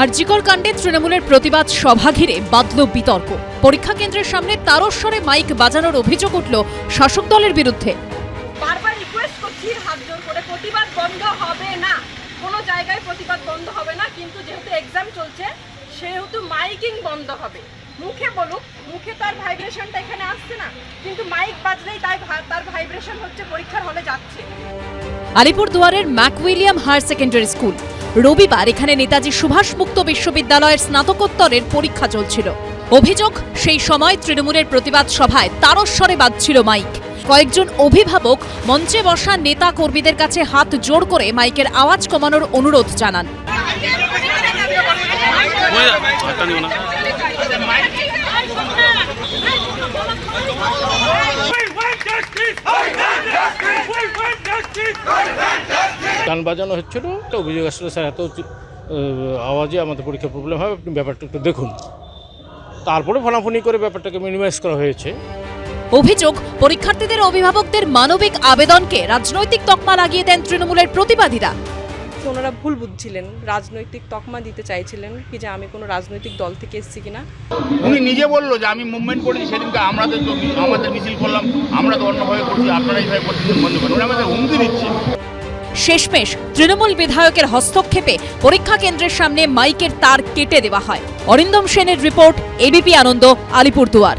আরজিকর কাণ্ডে তৃণমূলের প্রতিবাদ সভা ঘিরে বাদল বিতর্ক। পরীক্ষা কেন্দ্রের সামনে তারস্বরে মাইক বাজানোর অভিযোগ উঠল শাসক দলের বিরুদ্ধে। বারবার রিকোয়েস্ট করছি হাত জোর করে। প্রতিবাদ বন্ধ হবে না। কোনো জায়গায় প্রতিবাদ বন্ধ হবে না কিন্তু যেহেতু এক্সাম চলছে সেহেতু মাইকিং বন্ধ হবে। মুখে বলুক মুখে তার ভাইব্রেশনটা এখানে আসছে না কিন্তু মাইক বাজলেই তাই তার ভাইব্রেশন হচ্ছে পরীক্ষার হলে যাচ্ছে। আলিপুর দুয়ারের ম্যাকউইলিয়াম হায়ার সেকেন্ডারি স্কুল। রবিবার এখানে নেতাজি সুভাষ মুক্ত বিশ্ববিদ্যালয়ের স্নাতকোত্তরের পরীক্ষা চলছিল। অভিযোগ, সেই সময় তৃণমূলের প্রতিবাদ সভায় তারস্বরে বাঁধছিল মাইক। কয়েকজন অভিভাবক মঞ্চে বসা নেতা কর্মীদের কাছে হাত জোর করে মাইকের আওয়াজ কমানোর অনুরোধ জানান। গান বাজানো হচ্ছিল তো অভিযোগ আসলে স্যার এত আওয়াজে আমাদের পরীক্ষা প্রবলেম হবে আপনি ব্যাপারটা একটু দেখুন। তারপরে ফোনাফোনি করে ব্যাপারটাকে মিনিমাইজ করা হয়েছে। অভিযোগ পরীক্ষার্থীদের অভিভাবকদের মানবিক আবেদনকে রাজনৈতিক তকমা লাগিয়ে দেন তৃণমূলের প্রতিবাদীরা। ওনারা ভুল বুঝছিলেন রাজনৈতিক তকমা দিতে চাইছিলেন কি যে আমি কোনো রাজনৈতিক দল থেকে এসেছি কিনা। উনি নিজে বলল যে আমি মুভমেন্ট করেছি সেদিনকে আমাদের তো আমাদের মিছিল করলাম আমরা তো অন্যভাবে করছি আপনারা এইভাবে করতেছেন বন্ধ করেন। উনি আমাদের হুমকি দিচ্ছে শেষমেশ তৃণমূল বিধায়কের হস্তক্ষেপে পরীক্ষা কেন্দ্রের সামনে মাইকের তার কেটে দেওয়া হয়। অরিন্দম সেনের রিপোর্ট এবিপি আনন্দ, আলিপুরদুয়ার।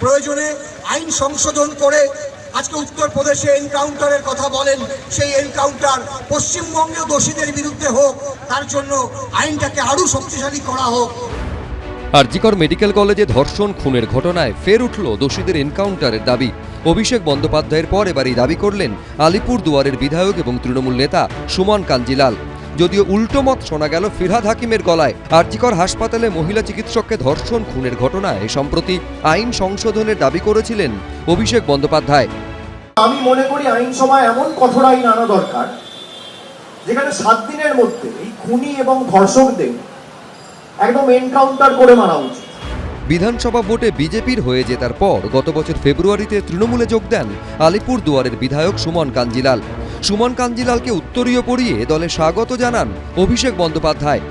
প্রয়োজনে আইন সংশোধন করে আজকে উত্তরপ্রদেশে এনকাউন্টারের কথা বলেন, সেই এনকাউন্টার পশ্চিমবঙ্গেও দোষীদের বিরুদ্ধে হোক, তার জন্য আইনটাকে আরও শক্তিশালী করা হোক। আরজিকর মেডিকেল কলেজে ধর্ষণ, খুনের ঘটনায় ফের উঠল দোষীদের এনকাউন্টারের দাবি। অভিষেক বন্দ্যোপাধ্যায়ের পর এবার এই দাবি করলেন আলিপুর দুয়ারের বিধায়ক এবং তৃণমূল নেতা সুমন কাঞ্জিলাল। যদিও উল্টো মত শোনা গেল ফিরহাদ হাকিমের গলায়, আরজিকর হাসপাতালে মহিলা চিকিৎসককে ধর্ষণ, খুনের ঘটনায় সম্প্রতি আইন সংশোধনের দাবি করেছিলেন অভিষেক বন্দ্যোপাধ্যায়। আমি মনে করি আইনসভায় এমন কঠোর আইন আনা দরকার, যেখানে সাত দিনের মধ্যে এই খুনি এবং ধর্ষকদের একদম এনকাউন্টার করে মারা উচিত। বিধানসভা ভোটে বিজেপির হয়ে জেতার পর গত বছর ফেব্রুয়ারিতে তৃণমূলে যোগ দেন আলিপুর দুয়ারের বিধায়ক সুমন কাঞ্জিলাল। সুমন কাঞ্জিলালকে উত্তরীয় পড়িয়ে দলে স্বাগত জানান অভিষেক বন্দ্যোপাধ্যায়।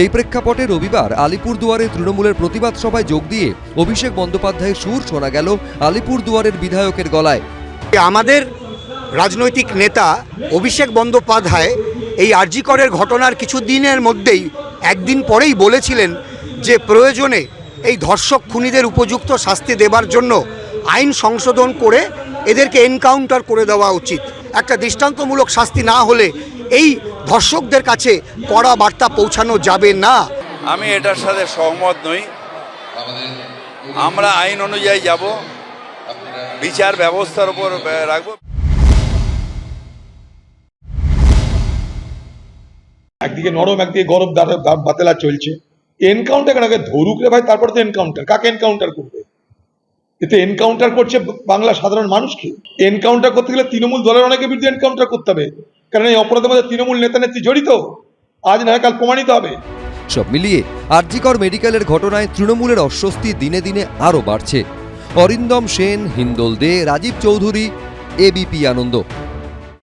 এই প্রেক্ষাপটে রবিবার আলিপুর দুয়ারে তৃণমূলের প্রতিবাদ সভায় যোগ দিয়ে অভিষেক বন্দ্যোপাধ্যায়ের সুর শোনা গেল আলিপুর দুয়ারের বিধায়কের গলায়। আমাদের রাজনৈতিক নেতা অভিষেক বন্দ্যোপাধ্যায় এই আরজিকরের ঘটনার কিছু দিনের মধ্যেই, একদিন পরেই বলেছিলেন যে প্রয়োজনে এই ধর্ষক খুনিদের উপযুক্ত শাস্তি দেবার জন্য আইন সংশোধন করে এদেরকে এনকাউন্টার করে দেওয়া উচিত। একটা দৃষ্টান্তমূলক শাস্তি না হলে এই ধর্ষকদের কাছে কড়া বার্তা পৌঁছানো যাবে না। আমি এটার সাথে সহমত নই। আমরা আইন অনুযায়ী যাব। বিচার ব্যবস্থার উপর রাখব। একদিকে নরম, একদিকে গরম বাতেলা চলছে। এনকাউন্টার কেন ধরুক রে ভাই, তারপরে তো এনকাউন্টার কাকে এনকাউন্টার করবে? এতে এনকাউন্টার করছে বাংলা সাধারণ মানুষকে। এনকাউন্টার করতে গেলে তৃণমূল দলের অনেকের বিরুদ্ধে এনকাউন্টার করতে হবে। কারণ এই অপরাধের মধ্যে তৃণমূল নেতা নেত্রী জড়িত। আজ না কাল প্রমাণিত হবে। সব মিলিয়ে আরজিকর মেডিকেলের ঘটনায় তৃণমূলের অস্বস্তি দিনে দিনে আরও বাড়ছে। অরিন্দম সেন, হিন্দোল দে, রাজীব চৌধুরী এবিপি আনন্দ।